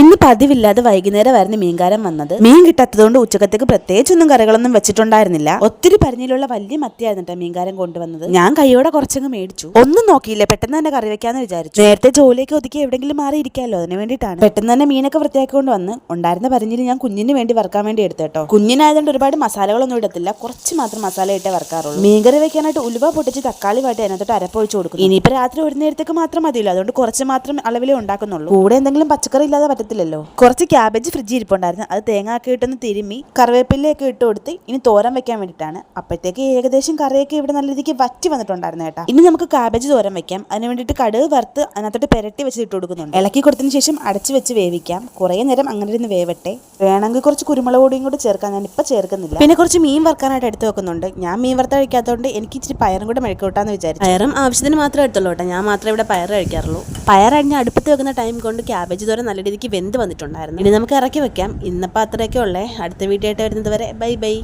ഇന്ന് പതിവില്ലാതെ വൈകുന്നേരം ആയിരുന്നു മീൻകാരൻ വന്നത്. മീൻ കിട്ടാത്തതുകൊണ്ട് ഉച്ചക്കത്തേക്ക് പ്രത്യേകിച്ചൊന്നും കറികളൊന്നും വെച്ചിട്ടുണ്ടായിരുന്നില്ല. ഒത്തിരി പരിഞ്ഞിലുള്ള വലിയ മത്തിയായിരുന്നു കേട്ടോ മീൻകാരൻ കൊണ്ടുവന്നത്. ഞാൻ കൈയോടെ കുറച്ചങ്ങ് മേടിച്ചു. ഒന്നും നോക്കിയില്ല. പെട്ടെന്ന് തന്നെ കറി വെക്കാന്ന് വിചാരിച്ചു. നേരത്തെ ജോലിയൊക്കെ ഒതുക്കി എവിടെങ്കിലും മാറി ഇരിക്കാമല്ലോ. അതിന് വേണ്ടിയിട്ടാണ്. പെട്ടെന്ന് തന്നെ മീനൊക്കെ വൃത്തിയാക്കിക്കൊണ്ട് വന്ന് ഉണ്ടായിരുന്ന പരിഞ്ഞിൽ ഞാൻ കുഞ്ഞിന് വേണ്ടി വറുക്കാൻ വേണ്ടി എടുത്തു കേട്ടോ കുഞ്ഞിനായതുകൊണ്ട് ഒരുപാട് മസാലകളൊന്നും ഇടത്തില്ല. കുറച്ച് മാത്രം മസാല ഇട്ടേ വറുക്കാറുള്ളൂ. മീൻകറി വെക്കാനായിട്ട് ഉലുവ പൊട്ടിച്ച് തക്കാളി വാട്ടി അതിനകത്തോട്ട് അരപ്പൊഴിച്ച് കൊടുക്കും ഇനിയിപ്പോ രാത്രി ഒരു നേരത്തേക്ക് മാത്രം മതിയല്ലോ. അതുകൊണ്ട് കുറച്ച് മാത്രം അളവിലേ ഉണ്ടാക്കുന്നുള്ളൂ. കൂടെ എന്തെങ്കിലും പച്ചക്കറി ഇല്ലാതെ പറ്റത്തില്ലല്ലോ കുറച്ച് ക്യാബേജ് ഫ്രിഡ്ജിൽ ഇരിപ്പുണ്ടായിരുന്നു. അത് തേങ്ങാക്കി ഇട്ടൊന്ന് തിരുമ്മി കറിവേപ്പിലയൊക്കെ ഇട്ട് കൊടുത്ത് ഇനി തോരൻ വെക്കാൻ വേണ്ടിയിട്ടാണ്. അപ്പോഴത്തേക്ക് ഏകദേശം കറിയൊക്കെ ഇവിടെ നല്ല രീതിക്ക് വറ്റി വന്നിട്ടുണ്ടായിരുന്നു കേട്ടോ. ഇനി നമുക്ക് കാബേജ് തോരൻ വെക്കാം. അതിന് വേണ്ടിയിട്ട് കടുക് വറുത്ത് അതിനകത്തോട്ട് പെരട്ടി വെച്ച് ഇട്ട് കൊടുക്കുന്നുണ്ട്. ഇളക്കി കൊടുത്തതിന് ശേഷം അടച്ച് വെച്ച് വേവിക്കാം. കുറേ നേരം അങ്ങനെ ഇരുന്ന് വേവട്ടെ. വേണമെങ്കിൽ കുറച്ച് കുരുമുളക് പൊടിയും കൂടി ചേർക്കാൻ ഞാൻ ഇപ്പം ചേർക്കുന്നില്ല. പിന്നെ കുറച്ച് മീൻ വറുക്കാനായിട്ട് എടുത്ത് വെക്കുന്നുണ്ട്. ഞാൻ മീൻ വറുത്ത കഴിക്കാത്തതുകൊണ്ട് എനിക്ക് ഇച്ചിരി പയറും കൂടെ മെഴുക്കൂട്ടാന്ന് വിചാരിച്ചു. പയറും ആവശ്യത്തിന് മാത്രമേ എടുത്തുള്ളൂ കേട്ടോ. ഞാൻ മാത്രമേ ഇവിടെ പയർ കഴിക്കാറുള്ളൂ. പയർ അടിഞ്ഞ് അടുപ്പത്ത് വെക്കുന്ന ടൈം കൊണ്ട് ക്യാബേജ് തോരൻ നല്ല രീതിക്ക് വെന്ത് വന്നിട്ടുണ്ടായിരുന്നു. ഇനി നമുക്ക് ഇറക്കി വെക്കാം. ഇന്നപ്പോൾ അത്രയൊക്കെ ഉള്ളേ. അടുത്ത വീഡിയോ ആയിട്ട് വരുന്നത് വരെ ബൈ ബൈ.